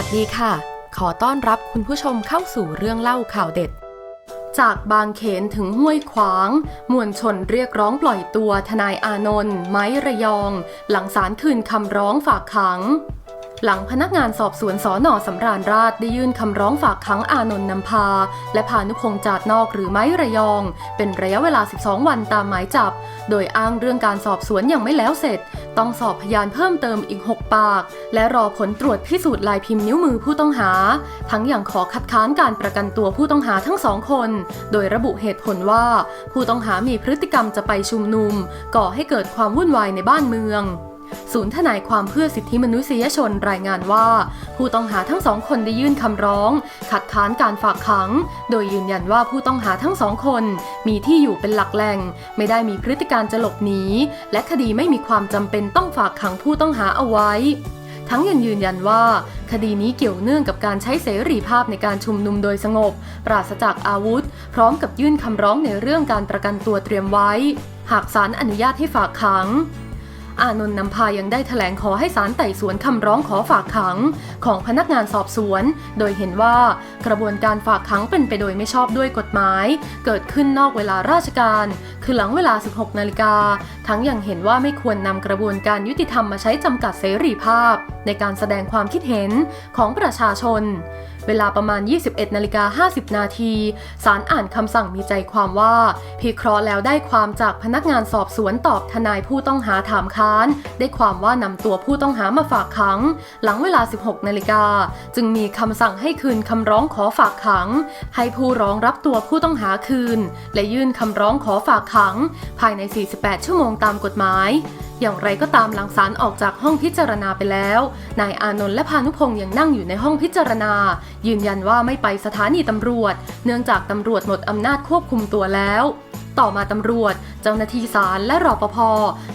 ัสดีค่ะ ขอต้อนรับคุณผู้ชมเข้าสู่เรื่องเล่าข่าวเด็ด จากบางเขนถึงห้วยขวาง มวลชนเรียกร้องปล่อยตัวทนายอานนท์ไม้ระยอง หลังศาลคืนคำร้องฝากขัง หลังพนักงานสอบสวนสอนอสำราญราชได้ยื่นคำร้องฝากขังอานนท์นำพา และพานุพงษ์จาดนอกหรือไม้ระยอง เป็นระยะเวลา 12 วันตามหมายจับ โดยอ้างเรื่องการสอบสวนยังไม่แล้วเสร็จ ต้องสอบพยานเพิ่มเติมอีก 6 ปาก และรอผลตรวจพิสูจน์ลายพิมพ์นิ้วมือผู้ต้องหา ทั้งอย่างขอคัดค้านการประกันตัวผู้ต้องหาทั้งสองคน โดยระบุเหตุผลว่า ผู้ต้องหามีพฤติกรรมจะไปชุมนุม ก่อให้เกิดความวุ่นวายในบ้านเมือง ศูนย์ทนายความเพื่อสิทธิมนุษยชนรายงานว่า ผู้ต้องหาทั้งสองคนได้ยื่นคำร้องคัดค้านการฝากขัง โดยยืนยันว่าผู้ต้องหาทั้งสองคน มีที่อยู่เป็นหลักแหล่ง ไม่ได้มีพฤติการจะหลบหนีและคดีไม่มีความจำเป็นต้องฝากขังผู้ต้องหาเอาไว้ทั้งยังยืนยันว่า คดีนี้เกี่ยวเนื่องกับการใช้เสรีภาพในการชุมนุมโดยสงบ ปราศจากอาวุธ พร้อมกับยื่นคำร้องในเรื่องการประกันตัวเตรียมไว้ หากศาลอนุญาตให้ฝากขัง อานนท์นำพายังได้แถลงขอให้ศาลไต่สวนคำร้องขอฝากขัง ของพนักงานสอบสวน โดยเห็นว่ากระบวนการฝากขังเป็นไปโดยไม่ชอบด้วยกฎหมาย เกิดขึ้นนอกเวลาราชการ คือหลังเวลา 16 นาฬิกา ทั้งยังเห็นว่าไม่ควรนำกระบวนการยุติธรรมมาใช้จำกัดเสรีภาพ ในการแสดงความคิดเห็นของประชาชน เวลาประมาณ 21นาฬิกา50 นาทีศาลอ่านคำสั่งมีใจความว่า พิเคราะห์แล้วได้ความจากพนักงานสอบสวนตอบทนายผู้ต้องหาถามค้าน ได้ความว่านำตัวผู้ต้องหามาฝากขัง หลังเวลา 16นาฬิกาจึงมีคำสั่งให้คืนคำร้องขอฝากขัง ให้ผู้ร้องรับตัวผู้ต้องหาคืน และยื่นคำร้องขอฝากขัง ภายใน 48 ชั่วโมงตามกฎหมาย อย่างไรก็ตามหลังศาลออกจากห้องพิจารณาไปแล้ว นายอานนท์และพานุพงษ์ยังนั่งอยู่ในห้องพิจารณา ยืนยันว่าไม่ไปสถานีตำรวจ เนื่องจากตำรวจหมดอำนาจควบคุมตัวแล้ว ต่อมาตำรวจ เจ้าหน้าที่ศาลและรอปภ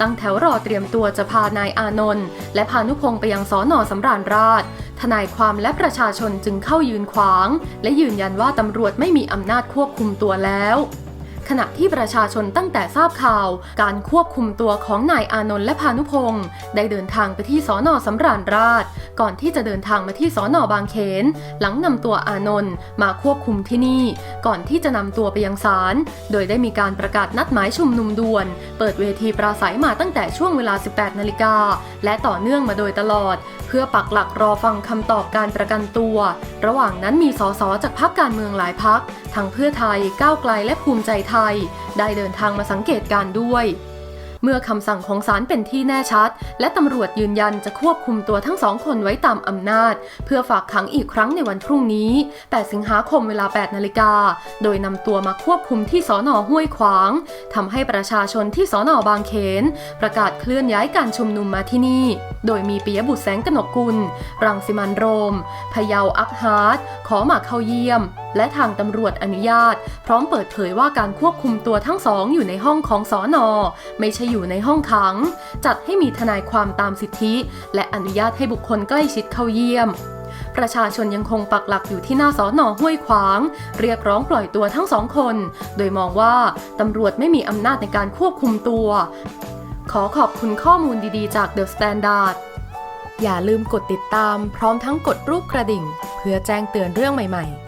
ตั้งแถวรอเตรียมตัวจะพานายอานนท์และพานุพงษ์ไปยังสอนอสำราญราชทนายความและประชาชนจึงเข้ายืนขวาง และยืนยันว่าตำรวจไม่มีอำนาจควบคุมตัวแล้ว ขณะที่ประชาชนตั้งแต่ทราบข่าว การควบคุมตัวของนายอานนท์และพานุพงศ์ได้เดินทางไปที่สอนอสำราญราช ก่อนที่จะเดินทางมาที่สอนอบางเขน หลังนำตัวอานนท์มาควบคุมที่นี่ ก่อนที่จะนำตัวไปยังศาลโดยได้มีการประกาศนัดหมายชุมนุมด่วน เปิดเวทีปราศัยมาตั้งแต่ช่วงเวลา 18 นาฬิกาและต่อเนื่องมาโดยตลอด เพื่อปักหลักรอฟังคำตอบการประกันตัว ระหว่างนั้นมีสสจากพรรคการเมืองหลายพรรคทั้งเพื่อไทยก้าวไกลและภูมิใจไทยได้เดินทางมาสังเกตการ์ด้วย เมื่อคำสั่งของศาลเป็นที่แน่ชัด และตำรวจยืนยันจะควบคุมตัวทั้งสองคนไว้ตามอำนาจ เพื่อฝากขังอีกครั้งในวันพรุ่งนี้ 8 สิงหาคมเวลา 8 นาฬิกา โดยนำตัวมาควบคุมที่สอนอห้วยขวางทำให้ประชาชนที่สอนอบางเขน ประกาศเคลื่อนย้ายการชุมนุมมาที่นี่ โดยมีปิยบุตรแสงกนกกุล รังสิมันโรม พยาอักฮาร์ดขอมาเข้าเยี่ยมและทางตำรวจอนุญาต พร้อมเปิดเผยว่าการควบคุมตัวทั้งสองอยู่ในห้องของสอนอไม่ใช่อยู่ในห้องขัง จัดให้มีทนายความตามสิทธิ และอนุญาตให้บุคคลใกล้ชิดเข้าเยี่ยมประชาชนยังคงปักหลักอยู่ที่หน้าสอนอห้วยขวาง เรียกร้องปล่อยตัวทั้งสองคน โดยมองว่าตำรวจไม่มีอำนาจในการควบคุมตัว ขอขอบคุณข้อมูลดีๆ จาก The Standard อย่าลืมกดติดตามพร้อมทั้งกดรูปกระดิ่ง เพื่อแจ้งเตือนเรื่องใหม่ๆ